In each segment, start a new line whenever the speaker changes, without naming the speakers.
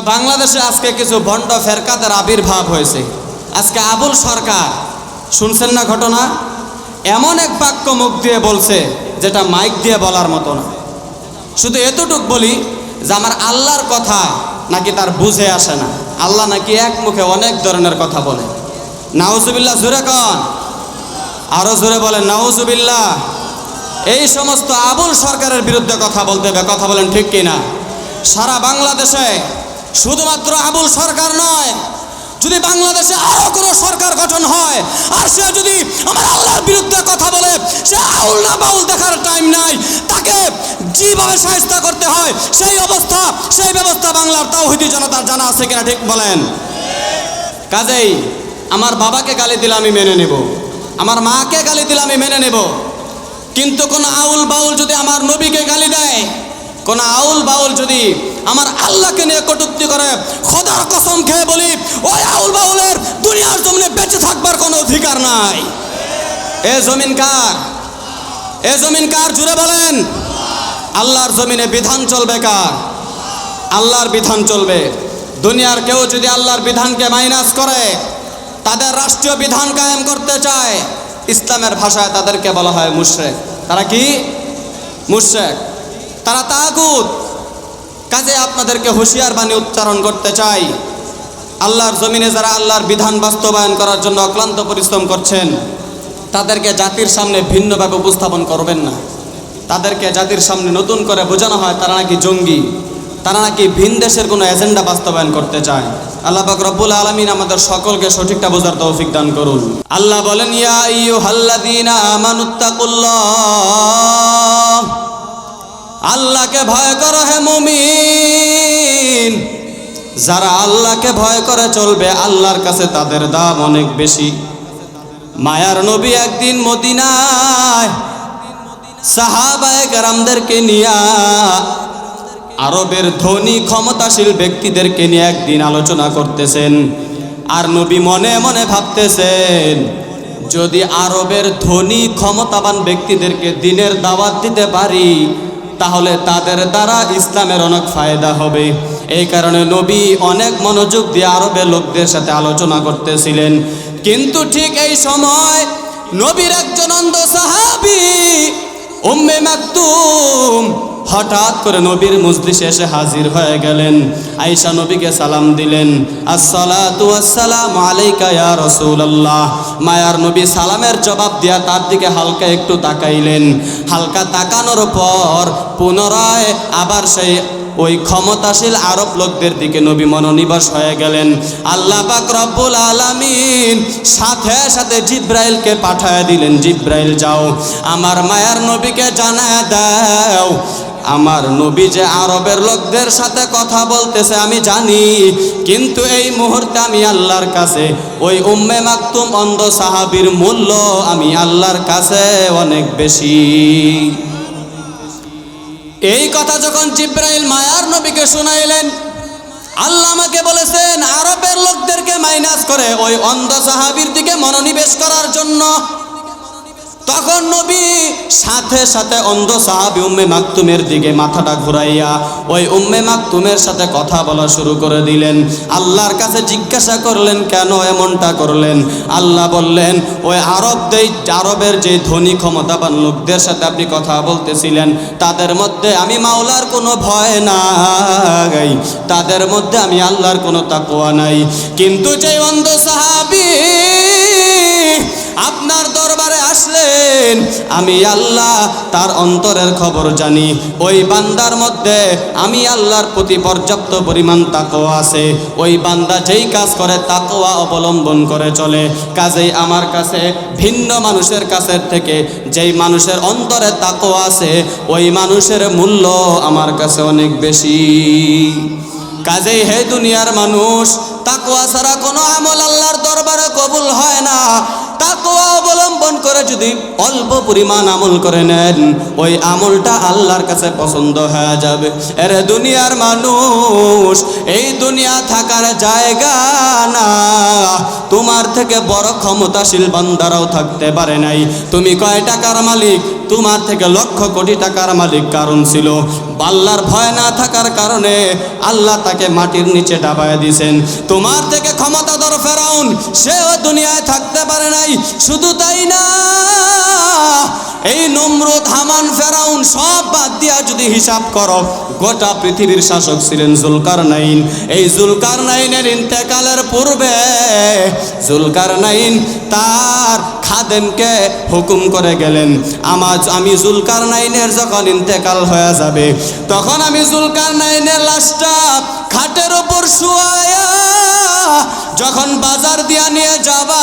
বাংলাদেশে আজকে কিছু ভণ্ড ফেরকাতের আবির্ভাব হয়েছে। আজকে আবুল সরকার, শুনছেন না ঘটনা? এমন এক বাক্য মুখ দিয়ে বলছে, যেটা মাইক দিয়ে বলার মতো না। শুধু এতটুক বলি যে আমার আল্লাহর কথা নাকি তার বুঝে আসে না। আল্লাহ নাকি এক মুখে অনেক ধরনের কথা বলে। নাউজুবিল্লাহ, জুরে কন। আরও জোরে বলেন, নাউজুবিল্লাহ। এই সমস্ত আবুল সরকারের বিরুদ্ধে কথা বলতে হবে। কথা বলেন ঠিক কিনা? সারা বাংলাদেশে শুধুমাত্র আবুল সরকার নয়, যদি বাংলাদেশে আরও কোনো সরকার গঠন হয়, আর সে যদি আমার আল্লাহর বিরুদ্ধে কথা বলে, সে আউল না বাউল দেখার টাইম নাই, তাকে যেভাবে সাহায্য করতে হয়, সেই অবস্থা, সেই ব্যবস্থা বাংলার তাওহিদি জনতার জানা আছে কিনা, ঠিক বলেন? কাজেই আমার বাবাকে গালি দিলে আমি মেনে নেব, আমার মাকে গালি দিলে আমি মেনে নেব, কিন্তু কোন আউল বাউল যদি আমার নবীকে গালি দেয়, কোন আউল বাউল যদি আমার আল্লাহকে নিয়ে কটুক্তি করে, খোদার কসম খেয়ে বলি, ওই আউল বাউলের দুনিয়ার জমিনে বেঁচে থাকবার কোনো অধিকার নাই। এ জমিন কার? এ জমিন কার? জুড়ে বলেন। আল্লাহর জমিনে বিধান চলবে কার? আল্লাহর বিধান চলবে। দুনিয়ার কেউ যদি আল্লাহর বিধানকে মাইনাস করে, তাদের রাষ্ট্রীয় বিধান কায়েম করতে চায়, ইসলামের ভাষায় তাদেরকে বলা হয় মুশরেক। তারা কি? মুশরেক। তারা তাগুত। কাজে আপনাদেরকে হুঁশিয়ার বাণী উচ্চারণ করতে চাই। আল্লাহর জমিনে যারা আল্লাহর বিধান বাস্তবায়ন করার জন্য অক্লান্ত পরিশ্রম করছেন, তাদেরকে জাতির সামনে ভিন্নভাবে উপস্থাপন করবেন না। তাদেরকে জাতির সামনে নতুন করে বোঝানো হয় তারা নাকি জঙ্গি, তারা নাকি ভিন দেশের কোনো এজেন্ডা বাস্তবায়ন করতে চায়। আল্লাহ পাক রব্বুল আলমিন আমাদের সকলকে সঠিকটা বোঝার তৌফিক দান করুন। আল্লাহ বলেন, ইয়া আইয়ুহাল্লাযীনা আমানুত্তাকুল্লাহ আল্লাহকে ভয় করো হে মুমিন। যারা আল্লাহকে ভয় করে চলবে, আল্লাহর কাছে তাদের দাম অনেক বেশি। মায়ার নবী একদিন মদিনায় সাহাবায়ে কেরামদেরকে নিয়া আরবের ধনী, ক্ষমতাশীল ব্যক্তিদেরকে নিয়ে একদিন আলোচনা করতেছেন। আর নবী মনে মনে ভাবতেছেন, যদি আরবের ধনী, ক্ষমতাবান ব্যক্তিদেরকে দিনের দাওয়াত দিতে পারি তাহলে তাদের দ্বারা ইসলামের অনেক ফায়দা হবে। এই কারণে নবী অনেক মনোযোগ দিয়ে আরবের লোকদের সাথে আলোচনা করতেছিলেন। কিন্তু ঠিক এই সময় নবীর একজন অন্ধ সাহাবি, উম্মে মাকতুম হঠাৎ করে নবীর মজলিসে এসে হাজির হয়ে গেলেন। আয়েশা নবীকে সালাম দিলেন। আসসালাম আলাইকা ইয়া মায়ার নবী সালামের জবাব দিয়া তার দিকে হালকা একটু তাকাইলেন। হালকা তাকানোর পর পুনরায় আবার সেই ওই ক্ষমতাশীল আরব লোকদের দিকে নবী মনোনিবাস হয়ে গেলেন। আল্লাহ পাক রব্বুল আলামিন সাথে সাথে জিব্রাইলকে পাঠায় দিলেন, জিব্রাইল যাও, আমার মায়ার নবীকে জানায় দাও। আমার নবী যে আরবের লোকদের সাথে কথা বলতেছে, আমি জানি, কিন্তু এই মুহূর্তে আমি আল্লাহর কাছে, ওই উম্মে মাকতুম অন্ধ সাহাবীর মূল্য আমি আল্লাহর কাছে অনেক বেশি। এই কথা যখন জিব্রাইল মায়ার নবীকে শুনাইলেন, আল্লাহ আমাকে বলেছেন, আরবের লোকদেরকে মাইনাস করে ওই অন্ধ সাহাবির দিকে মনোনিবেশ করার জন্য তখন নবী সাথে সাথে অন্ধ সাহাবি উম্মে মাকতুমের দিকে মাথাটা ঘুরাইয়া ওই উম্মে মাকতুমের সাথে কথা বলা শুরু করে দিলেন। আল্লাহর কাছে জিজ্ঞাসা করলেন, কেন এমনটা করলেন? আল্লাহ বললেন, ওই আরব দেই, আরবের যে ধনী ক্ষমতাবান লোকদের সাথে আপনি কথা বলতেছিলেন, তাদের মধ্যে আমি মাওলার কোনো ভয় নাই। তাদের মধ্যে আমি আল্লাহর কোনো তাকোয়া নাই। কিন্তু যে অন্ধ সাহাবি আপনার দরবারে আসলেন, আমি আল্লাহ তার অন্তরের খবর জানি। ওই বান্দার মধ্যে আমি আল্লাহর প্রতি পর্যাপ্ত পরিমাণ তাকোয়া আছে। ওই বান্দা যেই কাজ করে তাকোয়া অবলম্বন করে চলে। কাজেই আমার কাছে, ভিন্ন মানুষের কাছের থেকে যেই মানুষের অন্তরে তাকোয়া আছে, ওই মানুষের মূল্য আমার কাছে অনেক বেশি। কাজেই হে দুনিয়ার মানুষ তাকোয়া ছাড়া কোনো আমল আল্লাহর দরবারে কবুল হয় না। তাকোয়া অবলম্বন করে যদি অল্প পরিমাণ আমল করে নেন, ওই আমলটা আল্লাহর কাছে পছন্দ হয়ে যাবে। এর দুনিয়ার মানুষ, এই দুনিয়া থাকার জায়গা না। তোমার থেকে বড় ক্ষমতাশীল বান্দারাও থাকতে পারে নাই। তুমি কয় টাকার মালিক? তোমার থেকে লক্ষ কোটি টাকার মালিক কারণ ছিল। আল্লাহর ভয় না থাকার কারণে আল্লাহ তাকে মাটির নিচে ডাবায় দিছেন। তোমার থেকে ক্ষমতা ক্ষমতাধর ফেরাউন, সেও দুনিয়ায় থাকতে পারে নাই। শুধু তাই না, এই নমরুদ হামান সব বাদ দিয়া যদি হিসাব করো, গোটা পৃথিবীর শাসক ছিলেন জুলকার নাইন এই জুলকার নাইনের ইন্তেকালের পূর্বে জুলকার নাইন তার খাদেমকে হুকুম করে গেলেন আমার আমি জুলকার নাইনের যখন ইন্তেকাল হয়ে যাবে, তখন আমি জুলকার নাইনের লাশটা খাটের ওপর শুয়ায়া যখন বাজার দিয়া নিয়ে যাবা,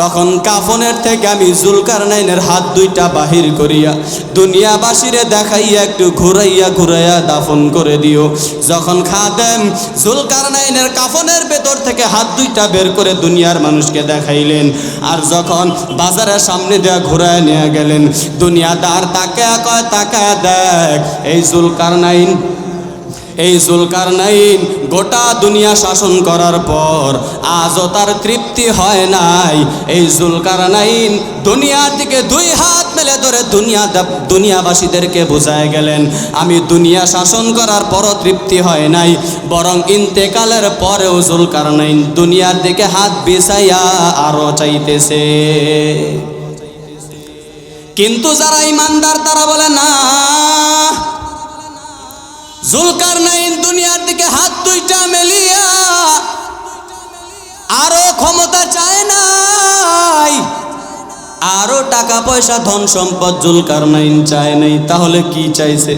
তখন কাফনের থেকে আমি জুলকার নাইনের হাত দুইটা বাহির করিয়া দুনিয়াবাসীরে দেখাইয়া একটু ঘুরাইয়া ঘুরাইয়া দাফন করে দিও। যখন খাদেম জুলকার নাইনের কাফনের ভেতর থেকে হাত দুইটা বের করে দুনিয়ার মানুষকে দেখাইলেন, আর যখন বাজারের সামনে দেয়া ঘুরায় নিয়ে গেলেন, দুনিয়াদার তাকে কয়, তাকায় দেখ, এই জুলকার নাইন এই জুলকার নাইন গোটা দুনিয়া শাসন করার পর আজও তার তৃপ্তি হয় নাই। এই জুলকার নাইন দুনিয়ার দিকে দুই হাত মেলে ধরে দুনিয়া দুনিয়াবাসীদেরকে বোঝায় গেলেন, আমি দুনিয়া শাসন করার পরও তৃপ্তি হয় নাই, বরং ইন্তেকালের পরেও জুলকার নাইন দুনিয়ার দিকে হাত বিছাইয়া আরও চাইতেছে। কিন্তু যারা ইমানদার তারা বলে, না জুলকার নাইন দুনিয়ার দিকে হাত দুইটা মেলিয়া, আরও ক্ষমতা চায় নাই। আরও টাকা পয়সা, ধন সম্পদ জুলকার নাইন চায় নাই, তাহলে কি চাইছে?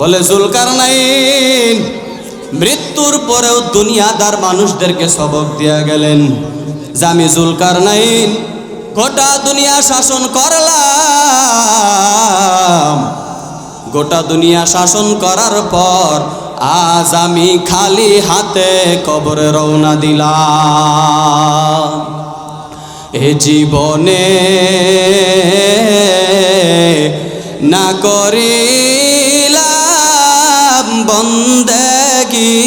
বলে জুলকার নাইন মৃত্যুর পরেও দুনিয়াদার মানুষদেরকে সবক দিয়া গেলেন। আমি জুলকার নাইন গোটা দুনিয়া শাসন করলাম। গোটা দুনিয়া শাসন করার পর আজ আমি খালি হাতে কবরে রওনা দিলাম। এ জীবনে না করিলাম বন্দেগি।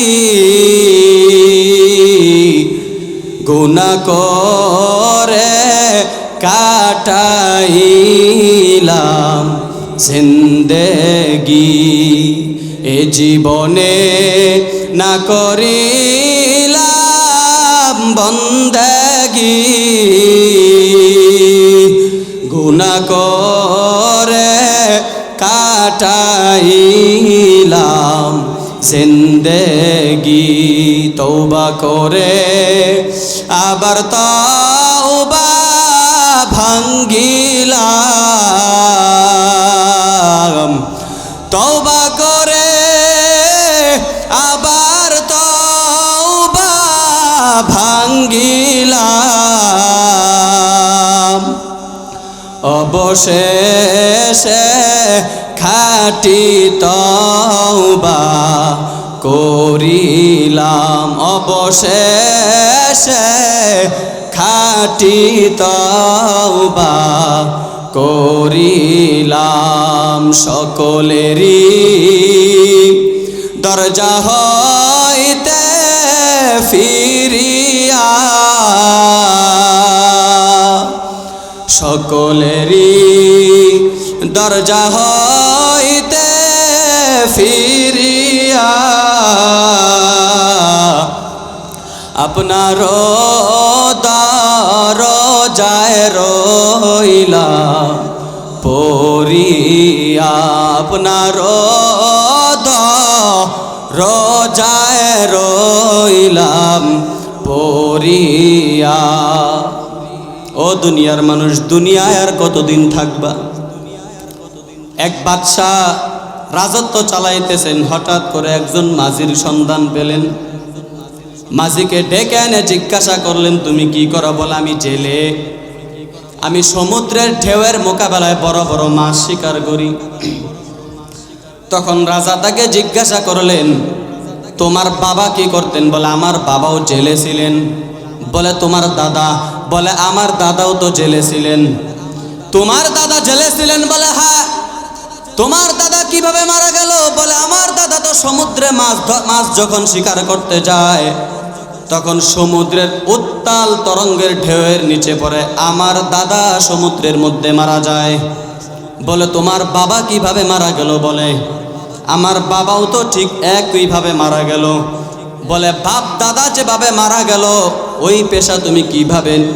গুণা করে কাটাইলাম। জিন্দেগি, এ জীবনে না করিলাম বন্দেগি। গুণা করে কাটাইলাম জিন্দেগি তৌবা করে আবার তৌবা ভাঙ্গিলাম অবশেষে খাটি তৌবা করিলাম। অবশেষে খাটি তৌবা করিলাম সকলেরই। দরজা হইতে ফিরিয়া সকলেরই দরজা হইতে ফিরিয়া। আপনার দর যায় রইলা পরিয়া আপনার রোজায় রইলাম পরিয়া ও দুনিয়ার মানুষ, দুনিয়ায় আর কতদিন থাকবা? এক বাদশাহ রাজত্ব চালাইতেছেন, হঠাৎ করে একজন মাঝির সন্ধান পেলেন। মাঝিকে ডেকে এনে জিজ্ঞাসা করলেন, তুমি কি করো বলে, আমি জেলে। আমি সমুদ্রের ঢেউয়ের মোকাবেলায় বড় বড় মাছ শিকার করি। তখন রাজা তাকে জিজ্ঞাসা করলেন, তোমার বাবা কি করতেন? বলে, আমার বাবাও জেলে ছিলেন। বলে, তোমার দাদা বলে, আমার দাদাও তো জেলে ছিলেন। তোমার দাদা জেলে ছিলেন? বলে হ্যাঁ। তোমার দাদা কীভাবে মারা গেল? বলে, আমার দাদা তো সমুদ্রে মাছ মাছ যখন শিকার করতে যায়, তখন সমুদ্রের উত্তাল তরঙ্গের ঢেউয়ের নিচে পড়ে। আমার দাদা সমুদ্রের মধ্যে মারা যায়। বলে, তোমার বাবা কীভাবে মারা গেল? বলে, আমার বাবাও তো ঠিক একইভাবে মারা গেল। বলে, বাপ দাদা যেভাবে মারা গেল ওই পেশা তুমি কীভাবে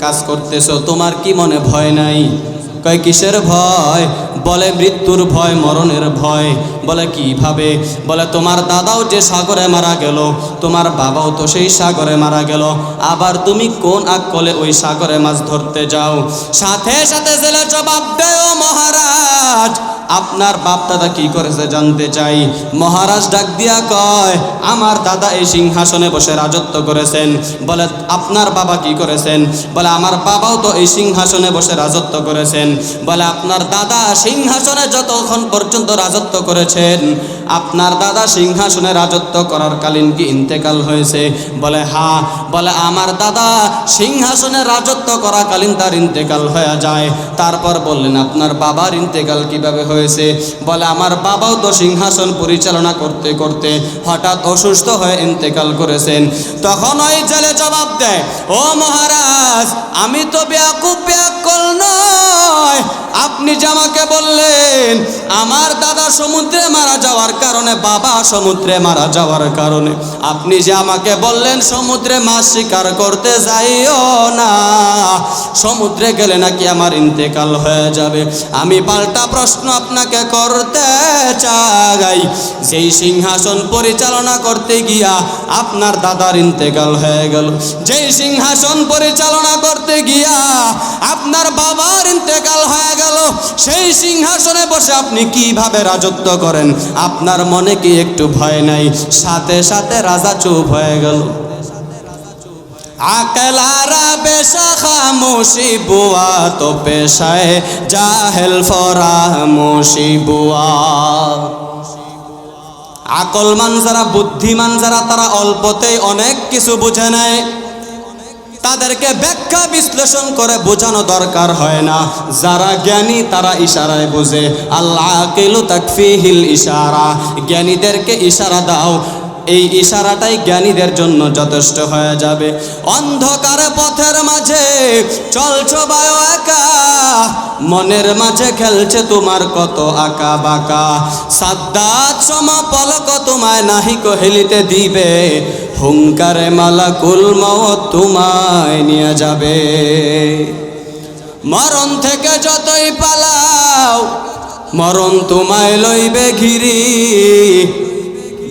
কাজ করতেছো? তোমার কি মনে ভয় নাই? কয়, কিসের ভয়? বলে মৃত্যুর ভয়, মরণের ভয়। বলে, কীভাবে? বলে, তোমার দাদাও যে সাগরে মারা গেল, তোমার বাবাও তো সেই সাগরে মারা গেল। আবার তুমি কোন আকলে ওই সাগরে মাছ ধরতে যাও? সাথে সাথে জেলে জবাব দেও মহারাজ। আপনার বাপ দাদা কি করেছে জানতে চাই। মহারাজ ডাক দিয়া কয়, আমার দাদা এই সিংহাসনে বসে রাজত্ব করেছেন। বলে, আপনার বাবা কি করেছেন? বলে, আমার বাবাও তো এই সিংহাসনে বসে রাজত্ব করেছেন। বলে, আপনার দাদা সিংহাসনে যতক্ষণ পর্যন্ত রাজত্ব করেছেন, আপনার দাদা সিংহাসনে রাজত্ব করার কালীন কি ইন্তেকাল হয়েছে? বলে, হা। বলে, আমার দাদা সিংহাসনে রাজত্ব করাকালীন তার ইন্তেকাল হয়ে যায়। তারপর বললেন, আপনার বাবার ইন্তেকাল কীভাবে হয়েছে? বলে, আমার বাবাও তো সিংহাসন পরিচালনা করতে করতে হঠাৎ অসুস্থ হয়ে ইন্তেকাল করেছেন। তখন ওই জেলে জবাব দেয়, ও মহারাজ, আমি তো ব্যাকুব ব্যাকল নয়। আপনি যে আমাকে বললেন, আমার দাদা সমুদ্রে মারা যাওয়ার কারণে, বাবা সমুদ্রে মারা যাওয়ার কারণে, আপনি যে আমাকে বললেন, সমুদ্রে মাছ শিকার করতে যাইও না, সমুদ্রে গেলে নাকি আমার ইন্তেকাল হয়ে যাবে। আমি পাল্টা প্রশ্ন আপনাকে করতে চাই। যেই সিংহাসন পরিচালনা করতে গিয়া আপনার দাদার ইন্তেকাল হয়ে গেল। যেই সিংহাসন পরিচালনা করতে গিয়া আপনার বাবার ইন্তেকাল হয়ে গেল। সেই সিংহাসনে বসে আপনি কীভাবে রাজত্ব করেন? আপনার মনে কি একটু ভয় নাই? সাথে সাথে রাজা চুপ হয়ে গেল। আকলারা বেশা খামোশি বুয়া তো পেশায়, জাহেল ফরা মুশি বুয়া আকলমান যারা, বুদ্ধিমান যারা, তারা অল্পতেই অনেক কিছু বুঝে নেয়। তাদেরকে ব্যাখ্যা বিশ্লেষণ করে বোঝানো দরকার হয় না। যারা জ্ঞানী, তারা ইশারায় বোঝে। আল্লাহ কেলু তাকফিহিল ইশারা। জ্ঞানীদেরকে ইশারা দাও। এই ইশারাটাই জ্ঞানীদের জন্য যথেষ্ট হয়ে যাবে। অন্ধকার পথের মাঝে চলছ বায়ো একা, মনের মাঝে খেলছে তোমার কত আঁকা বাঁকা। সমা পলক তোমায় নাহি কহেলিতে দিবে, হুঙ্কারে মালা কুল তোমায় নিয়ে যাবে। মরণ থেকে যতই পালাও, মরণ তোমায় লইবে ঘিরি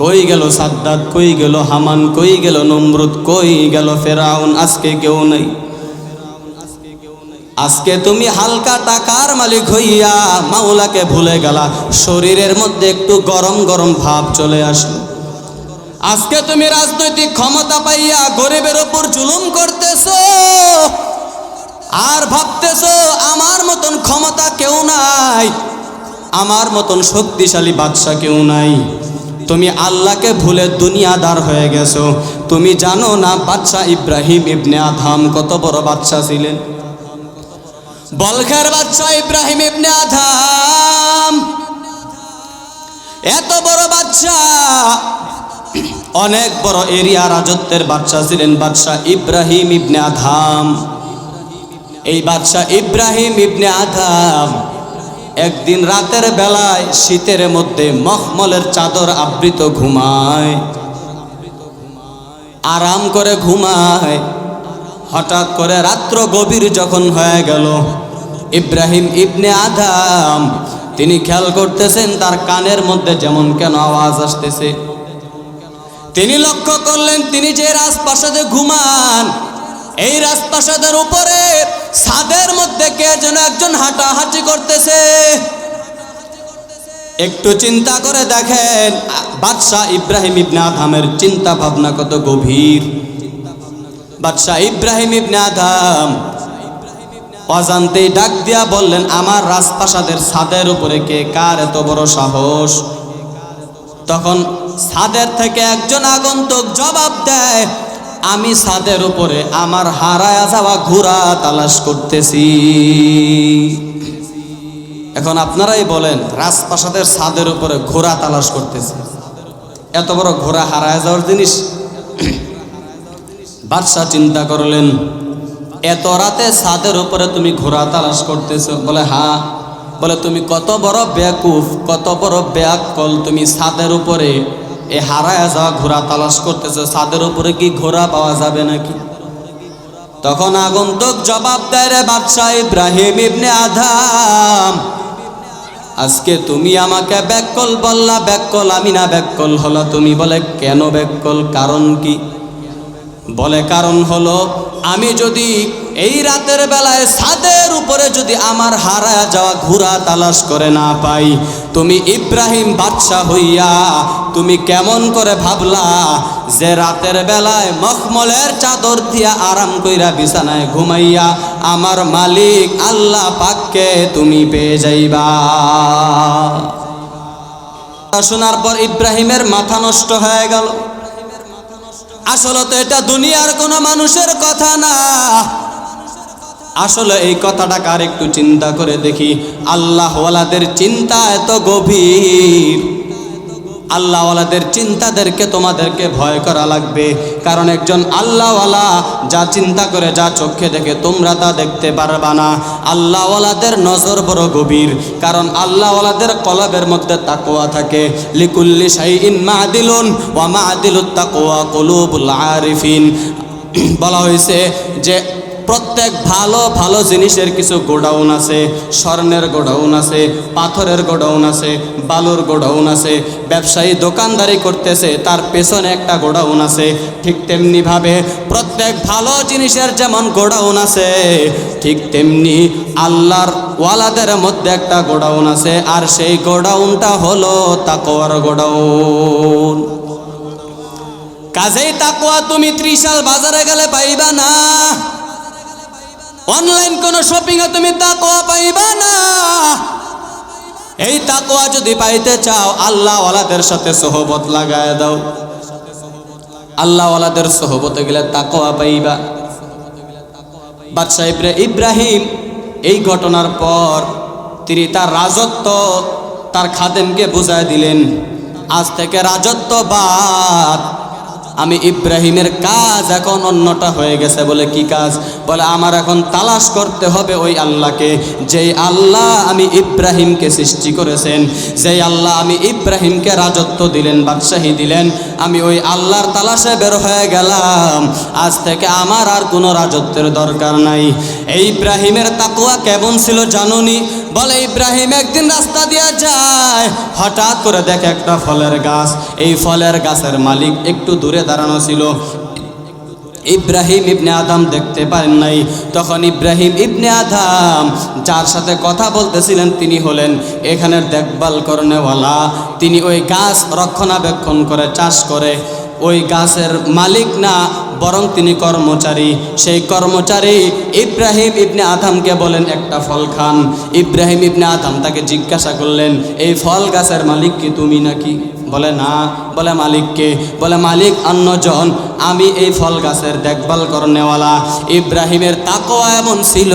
কই গেল সাদ্দাত কই গেল হামান, কই গেল নমরুদ, কই গেল ফেরাউন? আজকে কেউ নেই। আজকে তুমি হালকা টাকার মালিক হইয়া মাওলাকে ভুলে গেলা। শরীরের মধ্যে একটু গরম গরম ভাব চলে আসলো। আজকে তুমি রাজনৈতিক ক্ষমতা পাইয়া গরিবের ওপর জুলুম করতেছো। আর ভাবতেছো, আমার মতন ক্ষমতা কেউ নাই, আমার মতন শক্তিশালী বাদশা কেউ নাই। তুমি আল্লাহকে ভুলে দুনিয়াদার হয়ে গেছো। তুমি জানো না বাদশাহ ইব্রাহিম ইবনে আধাম কত বড় বাচ্চা ছিলেন? বলখের বাচ্চা ইব্রাহিম ইবনে আধাম এত বড় বাচ্চা অনেক বড় এরিয়া রাজত্বের বাচ্চা ছিলেন বাদশাহ ইব্রাহিম ইবনে আধাম এই বাদশাহ ইব্রাহিম ইবনে আধাম একদিন রাতের বেলায় শীতের মধ্যে মখমলের চাদর আবৃত ঘুমায়। আরাম করে ঘুমায়। হঠাৎ করে রাত্র গভীর যখন হয়ে গেল, ইব্রাহিম ইবনে আদাম, তিনি খেয়াল করতেছেন তার কানের মধ্যে যেমন কেন আওয়াজ আসতেছে। তিনি লক্ষ্য করলেন তিনি যে রাজপ্রাসাদে ঘুমান, এই রাজপ্রাসাদের উপরে ছাদের মধ্যে কে যেন একজন হাঁটাহাঁটি করতেছে। একটু চিন্তা করে দেখেন, বাদশাহ ইব্রাহিম ইবনে আধামের চিন্তা ভাবনা কত গভীর। বাদশাহ ইব্রাহিম ইবনে আধাম অজান্তেই ডাক দিয়া বললেন, আমার রাজপ্রাসাদের ছাদের উপরে কে, কার এত বড় সাহস? তখন ছাদের থেকে একজন আগন্তুক জবাব দেয় আমি ছাদের উপরে আমার হারায়া যাওয়া ঘোড়া তালাশ করতেছি। এখন আপনারাই বলেন, রাজপ্রাসাদের ছাদের উপরে ঘোড়া তালাশ করতেছে। এত বড় ঘোড়া হারায় যাওয়ার জিনিস? বাদশাহ চিন্তা করলেন, এত রাতে ছাদের উপরে তুমি ঘোড়া তালাশ করতেছো? বলে হ্যাঁ। বলে, তুমি কত বড় বেকুফ, কত বড় ব্যাকল তুমি ছাদের উপরে এ হারায় যাওয়া ঘোড়া তালাশ করতেছে, ছাদের উপরে কি ঘোড়া পাওয়া যাবে নাকি? তখন আগন্তুক জবাব দেয় রে বাদশাহ ইব্রাহিম ইবনে আধাম আজকে তুমি আমাকে ব্যাককল বললা, ব্যাককল আমি না ব্যাককল হলো। তুমি বলে, কেন ব্যাককল? কারণ কি? বলে কারণ হলো, আমি যদি এই রাতের বেলায় ছাদের উপরে যদি আমার হারায় যাওয়া ঘোড়া তালাশ করে না পাই, তুমি ইব্রাহিম বাদশাহ হইয়া তুমি কেমন করে ভাবলা যে রাতের বেলায় মখমলের চাদর দিয়া আরাম কইরা বিছানায় ঘুমাইয়া আমার মালিক আল্লাহ পাককে তুমি পেয়ে যাইবা। শোনার পর ইব্রাহিমের মাথা নষ্ট হয়ে গেল। আসলে তো এটা দুনিয়ার কোনো মানুষের কথা না। আসলে এই কথাটাকে আর একটু চিন্তা করে দেখি, আল্লাহওয়ালাদের চিন্তা এত গভীর। আল্লাহওয়ালাদের, চিন্তাদেরকে তোমাদেরকে ভয় করা লাগবে। কারণ একজন আল্লাহওয়ালা যা চিন্তা করে, যা চোখে দেখে, তোমরা তা দেখতে পারবা না। আল্লাহওয়ালাদের নজর বড় গভীর, কারণ আল্লাহওয়ালাদের কলবের মধ্যে তাকোয়া থাকে। লিকুল্লি শাইইন মাদিলুন ওয়া মাদিলুত তাকওয়া কুলুবুল আরিফিন। বলা হয়েছে যে প্রত্যেক ভালো ভালো জিনিসের কিছু গোডাউন আছে। স্বর্ণের গোডাউন আছে, পাথরের গোডাউন আছে, বালুর গোডাউন আছে। ব্যবসায়ী দোকানদারি করতেছে, তার পেছনে একটা গোডাউন আছে। ঠিক তেমনিভাবে প্রত্যেক ভালো জিনিসের যেমন গোডাউন আছে, ঠিক তেমনি আল্লাহর ওয়ালাদের মধ্যে একটা গোডাউন আছে। আর সেই গোডাউনটা হলো তাকোয়ার গোডাউন। কাজেই তাকোয়া তুমি ত্রিশাল বাজারে গেলে পাইবা না। অনলাইন কোনো শপিংয়ে তুমি তাকোয়া পাইবা না। এই তাকোয়া যদি পাইতে চাও, আল্লাহওয়ালাদের সাথে সহবত লাগায় দাও। আল্লাহওয়ালাদের সহবতে গেলে তাকোয়া পাইবা। বাদশাহ ইব্রা- ইব্রাহিম এই ঘটনার পর তিনি তার রাজত্ব তার খাদেমকে বুঝায় দিলেন, আজ থেকে রাজত্ব বাদ। আমি ইব্রাহিমের কাজ এখন অন্যটা হয়ে গেছে বলে কি কাজ? বলে, আমার এখন তালাশ করতে হবে ওই আল্লাহকে। যেই আল্লাহ আমি ইব্রাহিমকে সৃষ্টি করেছেন, যেই আল্লাহ আমি ইব্রাহিমকে রাজত্ব দিলেন, বাদশাহী দিলেন, আমি ওই আল্লাহর তালাশে বের হয়ে গেলাম। আজ থেকে আমার আর কোনো রাজত্বের দরকার নাই। এই ইব্রাহিমের তাকুয়া কেমন ছিল জানুনি? বলে, ইব্রাহিম একদিন রাস্তা দিয়ে যায়, হঠাৎ করে দেখে একটা ফলের গাছ। এই ফলের গাছের মালিক একটু দূরে দাঁড়ানো ছিল। ইব্রাহিম ইবনে আদম দেখতে পারেন নাই। তখন ইব্রাহিম ইবনে আদম যার সাথে কথা বলতেছিলেন, তিনি হলেন এখানের দেখভাল করনেওয়ালা। তিনি ওই গাছ রক্ষণাবেক্ষণ করে, চাষ করে। ওই গাছের মালিক না, বরং তিনি কর্মচারী। সেই কর্মচারী ইব্রাহিম ইবনে আদমকে বলেন, একটা ফল খান। ইব্রাহিম ইবনে আদম তাকে জিজ্ঞাসা করলেন, এই ফল গাছের মালিক কি তুমি নাকি? বলে না, বলে মালিককে, বলে মালিক, অন্যজন, আমি এই ফল গাছের দেখভাল করনেওয়ালা। ইব্রাহিমের তাকোয়া এমন ছিল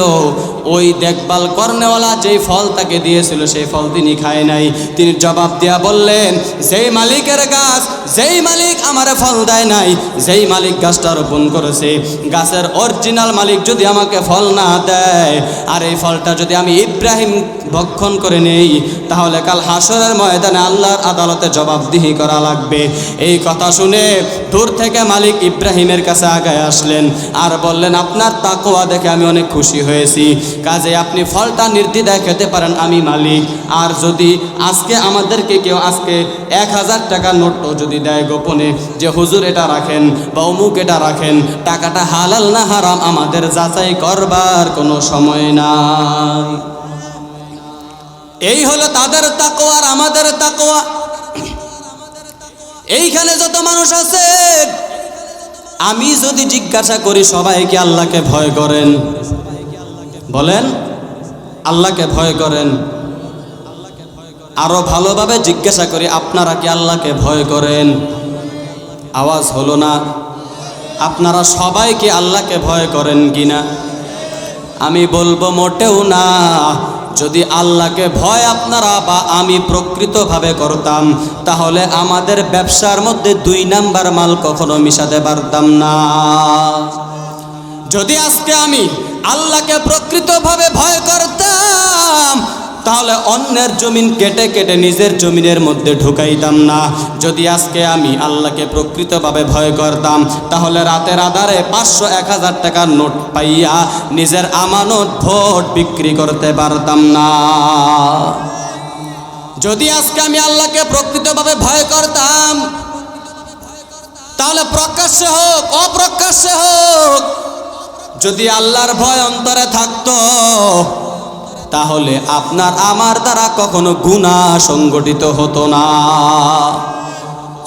ওই দেখভাল কর্নেওয়ালা যেই ফল তাকে দিয়েছিল, সেই ফল তিনি খায় নাই। তিনি জবাব দিয়া বললেন, যেই মালিকের গাছ, যেই মালিক আমারে ফল দেয় নাই, যেই মালিক গাছটা রোপণ করেছে, গাছের অরিজিনাল মালিক যদি আমাকে ফল না দেয়, আর এই ফলটা যদি আমি ইব্রাহিম ভক্ষণ করে নেই, তাহলে কাল হাসরের ময়দানে আল্লাহর আদালতে জবাবদিহি করা লাগবে। এই কথা শুনে দূর থেকে মালিক ইব্রাহিমের কাছে আগায় আসলেন আর বললেন, আপনার তাকোয়া দেখে আমি অনেক খুশি হয়েছি। কাজে আপনি ফলটা নির্দ্বিধায় খেতে পারেন, আমি মালিক। আর যদি আজকে আমাদেরকে কেউ আজকে এক হাজার টাকার নোটও যদি দেয় গোপনে যে হুজুর এটা রাখেন বা অমুক এটা রাখেন, টাকাটা হালাল না হারাম আমাদের যাচাই করবার কোনো সময় নাই। এই হলো তাদের তাকোয়া আর আমাদের তাকোয়া এইখানে যত মানুষ আছে, আমি যদি জিজ্ঞাসা করি সবাইকে আল্লাহকে ভয় করেন? বলেন, আল্লাহকে ভয় করেন। আরও ভালোভাবে জিজ্ঞাসা করি, আপনারা কি আল্লাহকে ভয় করেন? আওয়াজ হলো না। আপনারা সবাই কি আল্লাহকে ভয় করেন কিনা? আমি বলব মোটেও না। যদি আল্লাহকে ভয় আপনারা বা আমি প্রকৃতভাবে করতাম, তাহলে আমাদের ব্যবসার মধ্যে দুই নাম্বার মাল কখনো মিশাতে পারতাম না। যদি আজকে আমি আল্লাহকে প্রকৃতভাবে ভয় করতাম, তাহলে অন্যের জমিন কেটে কেটে নিজের জমিনের মধ্যে ঢুকাইতাম না। যদি আজকে আমি আল্লাহকে প্রকৃতভাবে ভয় করতাম, তাহলে রাতের আধারে পাঁচশো এক হাজার টাকার নোট পাইয়া নিজের আমানত ভোট বিক্রি করতে পারতাম না। যদি আজকে আমি আল্লাহকে প্রকৃতভাবে ভয় করতাম, তাহলে প্রকাশ্যে হোক, অপ্রকাশ্যে হোক যদি আল্লাহর ভয় অন্তরে থাকতো, তাহলে আপনার আমার দ্বারা কখনো গুণা সংগঠিত হতো না।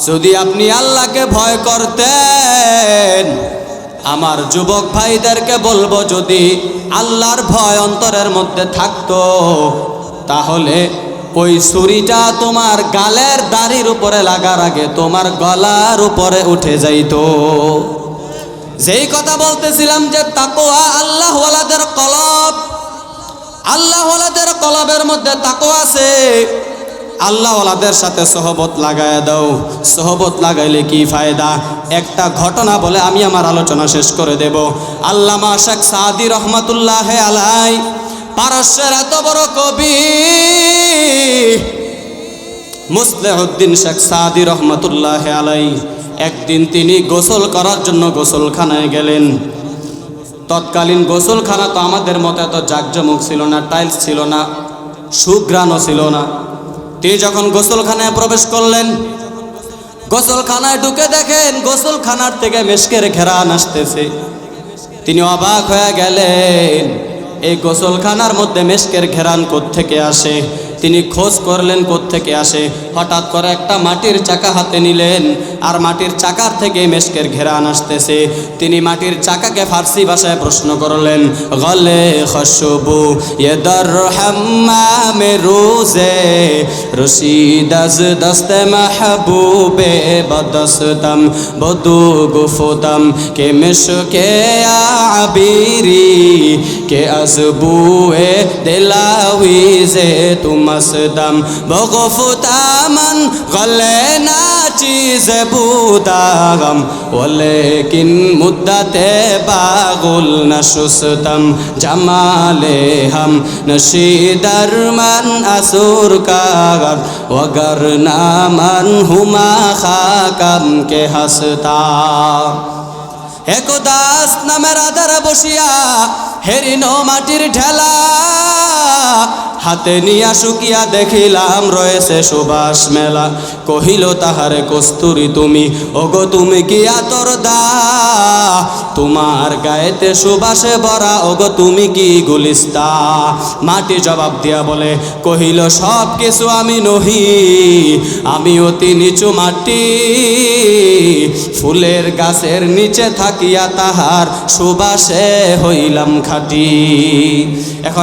যদি আপনি আল্লাহকে ভয় করতেন, আমার যুবক ভাইদেরকে বলব, যদি আল্লাহর ভয় অন্তরের মধ্যে থাকতো, তাহলে ওই ছুরিটা তোমার গালের দাড়ির উপরে লাগার আগে তোমার গলার উপরে উঠে যাইতো। যেই কথা বলতেছিলাম যে তাকোয়া আল্লাহ ওয়ালাদের কলব আল্লাহ ওয়ালাদের কলবের মধ্যে তাকো আছে। আল্লাহ ওয়ালাদের সাথে সহবত লাগায় দাও। সহবত লাগাইলে কি ফায়দা? একটা ঘটনা বলে আমি আমার আলোচনা শেষ করে দেব। আল্লামা শেখ সাদি রহমতুল্লাহ আলাই, পারস্যের এত বড় কবি মুসলেহদ্দিন শেখ সাদি রহমতুল্লাহ আলাই একদিন তিনি গোসল করার জন্য গোসলখানায় গেলেন। তৎকালীন গোসলখানা তো আমাদের মতো এত জাকজমুক ছিল না, টাইলস ছিল না সুগ্রানও ছিল না। তিনি যখন গোসলখানায় প্রবেশ করলেন, গোসলখানায় ঢুকে দেখেন গোসলখানার থেকে মেশকের ঘেরান আসতেছে। তিনি অবাক হয়ে গেলেন, এই গোসলখানার মধ্যে মেশকের ঘেরান থেকে আসে? তিনি খোঁজ করলেন থেকে আসে। হঠাৎ করে একটা মাটির চাকা হাতে নিলেন আর মাটির চাকার থেকে মেশকের ঘেরান আসতেছে। তিনি মাটির চাকাকে ফার্সি ভাষায় প্রশ্ন করলেন, গলে খসবু ইয়েদর হাম্মামে রোজে রশিদাজ দস্তে মাহবুবে বদস্তম, বদু গুফুতম, কে মিশকে আবিরি, কে আসবুয়ে দিলাউইজে مستم بغفت من غلنا چیز بودا غم ولیکن مدت باغل نشستم جمال هم نشی در من اسور کاغر وگر نامن هما خاکم که هستم একদাস নামের আধারে বসিয়া হেরিনো মাটির ঢেলা হাতে নিয়া শুকিয়া দেখিলাম, রয়েছে সুবাস মেলা। কহিল, তাহারে কস্তুরি তুমি, ওগো তুমি কি আতর দা? তোমার গায়েতে সুবাসে ভরা, ওগো তুমি কি গুলিস্তা? মাটি জবাব দিয়া বলে, কহিল, সব কিছু আমি নহি, আমি অতি নিচু মাটি। ফুলের গাছের নিচে থাকিয়া তাহার সুবাসে হইলাম খাটি। এখন